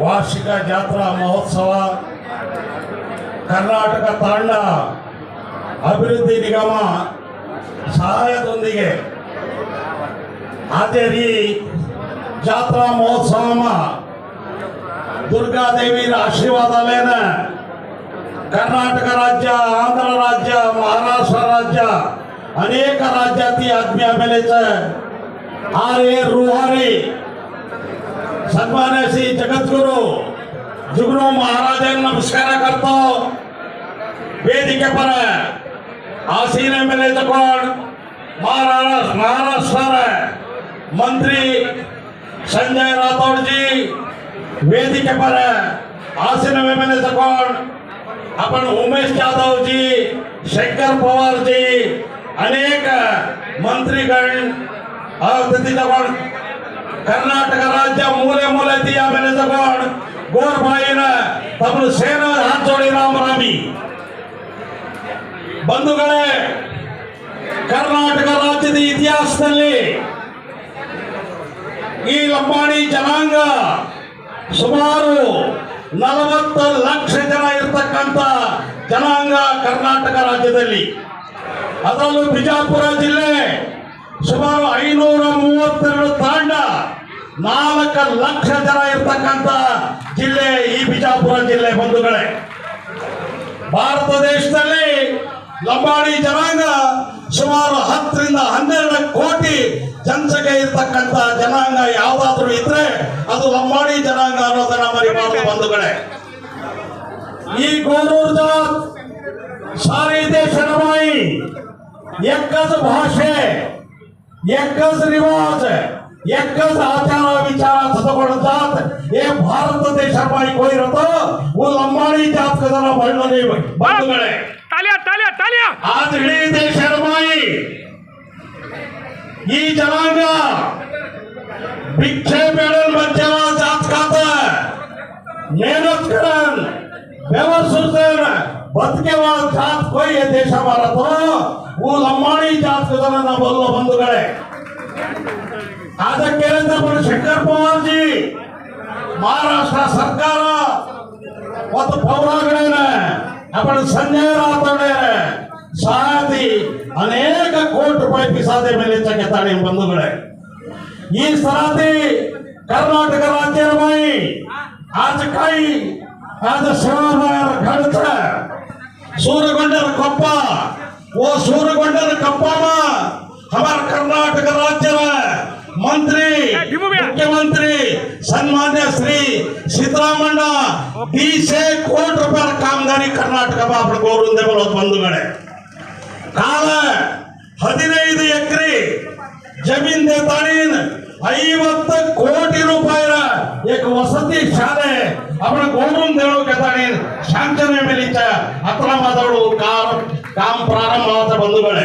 ವಾರ್ಷಿಕ ಜಾತ್ರಾ ಮಹೋತ್ಸವ ಕರ್ನಾಟಕ ತಾಂಡ ಅಭಿವೃದ್ಧಿ ನಿಗಮ ಸಹಾಯದೊಂದಿಗೆ ಆಚೇರಿ ಜಾತ್ರಾ ಮಹೋತ್ಸವ ದುರ್ಗಾದೇವಿ ಆಶೀರ್ವಾದ ಮೇನ ಕರ್ನಾಟಕ ರಾಜ್ಯ ಆಂಧ್ರ ರಾಜ್ಯ महाराष्ट्र राज्य अनेक राज्यातील आत्मी आम्ही मेलेचं आरे रुहारी सन्मान्य श्री जगद्गुरु जुगनू महाराजांना नमस्कार करतो ವೇದಿಕೆ ಪರ ಆಸೀನ ಮೇಲೆ ತಗೊಂಡು ಮಹಾರಾಷ್ಟ್ರ ಮಹಾರಾಷ್ಟ್ರ ಮಂತ್ರಿ ಸಂಜಯ್ ರಾಥೋಡ್ ಜಿ ವೇದಿಕೆ पर आसीन ಮೇಲೆ ತಗೊಂಡು आपण उमेश जाधव जी शंकर पवार जी अनेक ಮಂತ್ರಿಗಳ ಕರ್ನಾಟಕ ರಾಜ್ಯ ಮೂಲೆ ಮೂಲೆ ತೀಯ ಮೇಲೆ ತಮ್ಮ ಸೇನಾ ಹಾತ್ ಜೋಡಿ ರಾಮರಾಮಿ. ಬಂಧುಗಳೇ, ಕರ್ನಾಟಕ ರಾಜ್ಯದ ಇತಿಹಾಸದಲ್ಲಿ ಈ ಲಂಬಾಣಿ ಜನಾಂಗ ಸುಮಾರು ನಲವತ್ತು ಲಕ್ಷ ಜನ ಇರತಕ್ಕಂತ ಜನಾಂಗ ಕರ್ನಾಟಕ ರಾಜ್ಯದಲ್ಲಿ. ಅದರಲ್ಲೂ ಬಿಜಾಪುರ ಜಿಲ್ಲೆ ಸುಮಾರು ಐನೂರ ಮೂವತ್ತೆರಡು ತಾಂಡ ನಾಲ್ಕು ಲಕ್ಷ ಜನ ಇರ್ತಕ್ಕಂತ ಜಿಲ್ಲೆ ಈ ಬಿಜಾಪುರ ಜಿಲ್ಲೆ ಬಂಧುಗಳೇ. ಭಾರತ ದೇಶದಲ್ಲಿ ಲಂಬಾಡಿ ಜನಾಂಗ ಸುಮಾರು ಹತ್ತರಿಂದ ಹನ್ನೆರಡು ಕೋಟಿ ಜನಸಂಖ್ಯೆ ಇರ್ತಕ್ಕಂತ ಜನಾಂಗ ಯಾವುದಾದ್ರೂ ಇದ್ರೆ ಅದು ಲಂಬಾಡಿ ಜನಾಂಗ ಅನ್ನೋದನ್ನ ಮರಿಬಾರದು ಬಂಧುಗಳೇ. ಈ ಗೋರೂರ್ದ ಸಾರಿ ದೇಶ ಎಕ್ಕದ ಭಾಷೆ. एकच रिवाज एकच आचारा विचाराचा म्हणतात. हे भारत देशापायी कोणी रत व लंबाणी त्यात कदाला भरणं नाही बंद ताल्या ताल्या ताल्या! आज हिडी ते ही जनांग भिक्षे मेळन मध्यमा म्हणजे जात खात. मेहनत करण व्यवस्थित बदकेवा जात कोई हे देशा भारत ಮೂಲಮ್ಮಣಿ ಜಾತ್ರೆದರ ನಾವೆಲ್ಲ ಬಂಧುಗಳೇ ಅದಕ್ಕೆ ನಮ್ಮ ಶಂಕರ್ ಪವಾರ್ ಜಿ ಮಹಾರಾಷ್ಟ್ರ ಸರ್ಕಾರ ಮತ್ತು ಪೌರಾಗಳೇನೆ ನಮ್ಮ ಸಂಜಯ್ ರಾಥೋಡೆ ಸಹಾಯತಿ ಅನೇಕ ಕೋಟಿ ರೂಪಾಯಿ ಪಿಸಾದೆ ಮೇಲೆ ಚಕ್ಕೆತ್ತಾಳೆ ಬಂಧುಗಳೇ ಈ ಸರಾತಿ ಕರ್ನಾಟಕ ರಾಜ್ಯ ರಮಾಯಿ ಆಚ ಕೈ ಆದ ಶಿವನಾರಾಯಣ ಘಡಚ ಸೂರಗೊಂಡರ ಕೊಪ್ಪ ಓ ಸೂರಗೊಂಡನ ಕಪ್ಪಮ್ಮ ಅವರ ಕರ್ನಾಟಕ ರಾಜ್ಯದ ಮಂತ್ರಿ ಮುಖ್ಯಮಂತ್ರಿ ಸನ್ಮಾನ್ಯ ಶ್ರೀ ಸಿದ್ದರಾಮಣ್ಣ ಬೀಸೆ ಕೋಟಿ ರೂಪಾಯಿ ಕಾಮಗಾರಿ ಕರ್ನಾಟಕ ಬಾಬು ಗೋರುಂದೆ ಬರೋದು ಬಂಧುಗಳೇ. ಕಾಲ ಹದಿನೈದು ಎಕರೆ ಜಮೀನ್ ತಾಣಿನ ಐವತ್ತು ಕೋಟಿ ರೂಪಾಯಿ ವಸತಿ ಶಾಲೆ ಅವನ ಗೋರುಂದ ದೇವಳ ಕತಾಣೀನ್ ಶಾಂತನೆ ಮೇಲಿದ್ದ ಅಕ್ರಮದವಳು ಕಾಲ काम प्रारंभ आवाचा बंधुगळे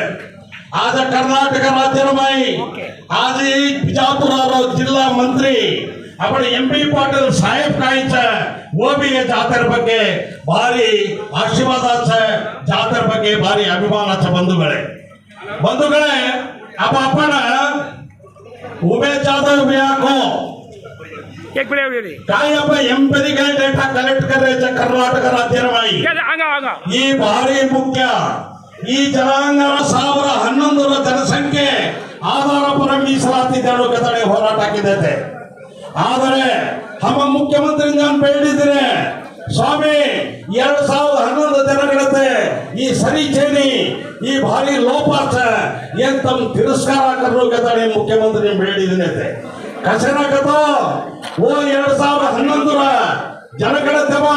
आज कर्नाटक माध्यमाई आज बिजापूर जिल्हा मंत्री आपण ಎಂ ಬಿ ಪಾಟೀಲ್ ಸಾಹೇಬ್ ಕಾಯ್ಚ ಓಬಿಯ ಜಾತ್ರೆ ಬಗ್ಗೆ ಭಾರಿ ಆಶೀರ್ವಾದ ಜಾತ್ರೆ ಬಗ್ಗೆ ಭಾರಿ ಅಭಿಮಾನ ಬಂಧುಗಳೇ ಬಂಧುಗಳೇ ಅಪ್ಪ ಅಪ್ಪನ ಉಮೇಶ್ ಜಾಧವ್ ಯಾಕೋ एक मिनिट वेळी काय आपण एम्पेरिकल डेटा कलेक्ट करायचा कर्नाटक राज्यरमाई अंगा अंगा ಈ ಭಾರಿ ಮುಖ್ಯ ಈ ಜನಾಂಗದ ಸಾವಿರ ಹನ್ನೊಂದರ ಜನಸಂಖ್ಯೆ ಆಧಾರ ಪರ ಮೀಸಲಾತಿ ಕತಡೆ ಹೋರಾಟ ಹಾಕಿದೆ ಆದರೆ ನಮ್ಮ ಮುಖ್ಯಮಂತ್ರಿ ನಾನು ಬೇಡಿದ್ರೆ ಸ್ವಾಮಿ ಎರಡ್ ಸಾವಿರದ ಹನ್ನೊಂದು ಜನಗಳತೆ ಈ ಸರಿ ಚೇನಿ ಈ ಭಾರಿ ಲೋಪಾರ್ಥ ಏನ್ ತಮ್ಮ ತಿರಸ್ಕಾರ ಕರ್ರು ಕತಡೆ ಮುಖ್ಯಮಂತ್ರಿ ಬೇಡಿದ್ದೀನಿ ಕಸನಾಗತ ಓ ಎರಡ್ ಸಾವಿರದ ಹನ್ನೊಂದರ ಜನಗಣತಮ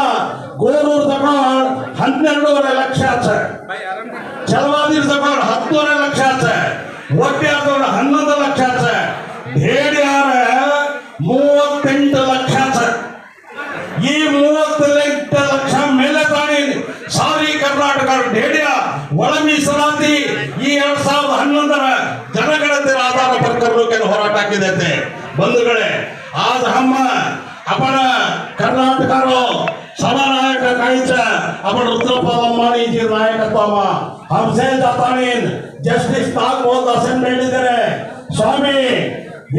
ಗೋರೂರು ತಗೊಂಡ್ ಹನ್ನೆರಡೂವರೆ ಲಕ್ಷ ಚಲವಾದಿ ತಗೊಂಡ್ ಹತ್ತೂವರೆ ಲಕ್ಷ ಆಚೆ. ಒಟ್ಟಿ ಆದವ್ರ ಹನ್ನೊಂದು ಲಕ್ಷ ಆಚೆ. ಮೂವತ್ತೆಂಟು ಲಕ್ಷ ಈ ಮೂವತ್ತೆಂಟು ಲಕ್ಷ ಮೇಲೆ ತಾಣಿ ಸಾರಿ ಕರ್ನಾಟಕ ಢೇಡಿಯ ಒಳ ಮೀಸಲಾತಿ ಈ ಎರಡ್ ಸಾವಿರದ ಹನ್ನೊಂದರ ಜನಗಣತಿಯ ಆಧಾರ ಪಡ್ಕೊಂಡು ಹೋರಾಟ ಹಾಕಿದಂತೆ ಬಂಧುಗಳೇ, ಆದ ಹಮ್ಮ, ಅಪರ ಕರ್ನಾಟಕರು, ಸಭಾನಾಯಕ ಕಾಯಿಚ ಅಪರ ರುದ್ರಪ್ಪ ಅಮ್ಮಾಣಿ ಜಿ ನಾಯಕತ್ವಮ್ಮ ಹಂಸೆ ದತ್ತಾನೇನ್ ಜಸ್ಟಿಸ್ ತಾಕ್ ಹೋದ ಅಸೆಂಬ್ಲಿ ಹೇಳಿದ್ದಾರೆ. ಸ್ವಾಮಿ,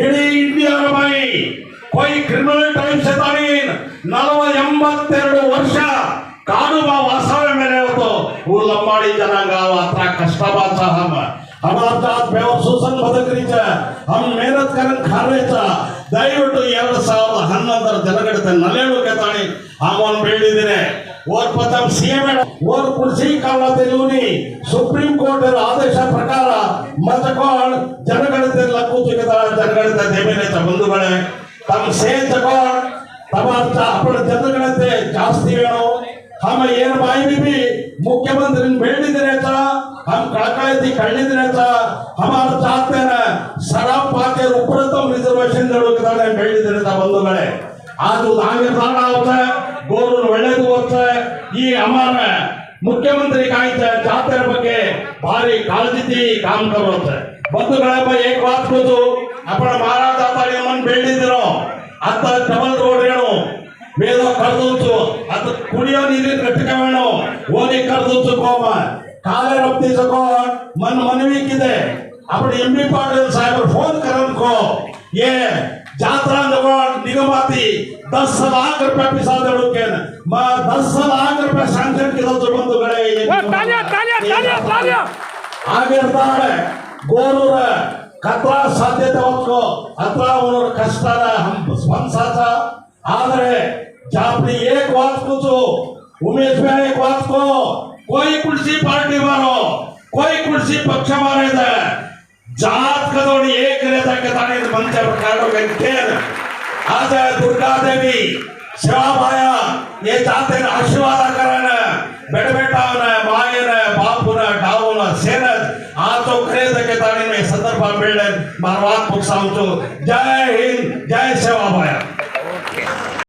ಇಡೀ ಇಂಡಿಯಾ ಮೈ ಕೊಯ್ ಕ್ರಿಮಿನಲ್ ಟೈಮ್ಸ್ ಸತಾನೇನ್ ನಲವ ಎಂಬತ್ತೆರಡು ವರ್ಷ ಕಾನೂನು ವಾಸ್ತವ್ಯ ಮೇಲೆ ಇವತ್ತು ಊರ್ಲಮ್ಮಾಡಿ ಜನಾಂಗ ಅತ್ರ ಕಷ್ಟ ಬಾಧ ಅನಾಥ ಆತ್ಮೇವ ಸುಸಂಬಧಕರಿಚ ಹಮ್ ಮೇನತ್ ಕರನ್ ಖಾರೇಚ ದಯವಿಟ್ಟು ಎರಡು ಸಾವಿರದ ಹನ್ನೊಂದರ ಜನಗಣತೆ ನಲೆಳುಗೆ ತಾಳಿ ಆಮನ್ ಬೀಳಿದ್ದೇನೆ ಓರ್ ಪತಂ ಸಿಎಂ ಓರ್ ಕುರ್ಸಿ ಕಾಲದಲ್ಲಿ ಸುಪ್ರೀಂ ಕೋರ್ಟ್ ಆದೇಶ ಪ್ರಕಾರ ಮತಕೋಳ್ ಜನಗಣತೆ ಲಕ್ಕೂತಿಗೆ ತಾಳೆ ಜನಗಣತೆ ದೇವೇನೇತ ಬಂಧುಗಳೇ. ತಮ್ಮ ಸೇ ತಗೋಳ್ ತಮಾರ್ಥ ಅಪ್ಪಳ ಜನಗಣತೆ ಜಾಸ್ತಿ ಹೇಳು ಹಮ ಏನ್ ಬಾಯಿ ಮುಖ್ಯಮಂತ್ರಿ ಬೇಡಿದರೆ ತರ हम ಕಳಕಳಿಸಿ ಕಳ್ಳಿದ್ರೆ हमार चाहते हैं शराब पाके उपरतम रिजर्वेशन ಜಡುಕದಾನೆ ಬೇಡಿದ್ರೆ ಬಂಧುಗಳೇ ಅದು ಆಗಿರ್ತಾಣ ಆಗುತ್ತೆ ಗೋರು ಒಳ್ಳೇದು ಹೋಗುತ್ತೆ ಈ ಅಮಾರ ಮುಖ್ಯಮಂತ್ರಿ ಕಾಯ್ತ ಜಾತ್ರೆ ಬಗ್ಗೆ ಭಾರಿ ಕಾಳಜಿ ಕಾಮ್ ಕರೋತ್ತೆ ಬಂಧುಗಳಪ್ಪ ಏಕ್ ಬಾತ್ ಕೂತು ಅಪ್ಪಣ ಮಹಾರಾಜ ತಾಳಿ ಅಮ್ಮನ್ ಬೇಡಿದಿರೋ ಅತ್ತ ಡಬಲ್ ರೋಡ್ ಹೇಳು ವೇದ ಕರೆದುಂಚು ಅತ್ತ ಕುಡಿಯೋ ನೀರಿನ ಘಟಕ ವೇಣು ಓದಿ ಕರೆದುಂಚು ಕೋಮ काले रफ्ती को मन मनवी किदे આપણે એમબી પાટીલ સાહેબ ફોન કરન કો ये જાત્રા નગર નિગમથી દસ લાખ રૂપિયા પૈસા દેવું કે માં દસ લાખ રૂપિયા સાંસદ ಕೆಲಸ ಬಂದು ಗಡೆ ಆಗಿರ್ತಾಳೆ ಗೋರೂರ ಕತ್ರ ಸಾಧ್ಯತೆ ಹೊತ್ಕೋ ಅಥವಾ ಅವರ ಕಷ್ಟನ ಸ್ಪಂದಿಸಾತ ಆದರೆ ಜಾಪ್ಲಿ ಏಕ್ ವಾತ್ ಕೂತು ಉಮೇಶ್ ಭಾಯ್ ಏಕ್ ವಾತ್ ಕೋ કોઈ કુલસી પાર્ટી વાળો કોઈ કુલસી પક્ષ માં રહેતા જાત કદોની એક રહેતા કે તારી મંચ પર કાઢો કે ખેર આજે દુર્ગા દેવી ಶಿವಾಭಾಯ ಏ ತಾತನ ಆಶೀರ್ವಾದ ಕರನ ಬೆಟ್ಟ ಬೆಟ್ಟವನ ಮಾಯನ ಬಾಪುನ ಡಾವುನ ಸೇನ ಆತೋ ಕರೆಯೋದಕ್ಕೆ ತಾನೇ ಸಂದರ್ಭ ಬೇಡ ಮಾರ್ವಾತ್ ಮುಗಿಸಾಂತು ಜೈ ಹಿಂದ್ ಜೈ ಶಿವಾಭಾಯ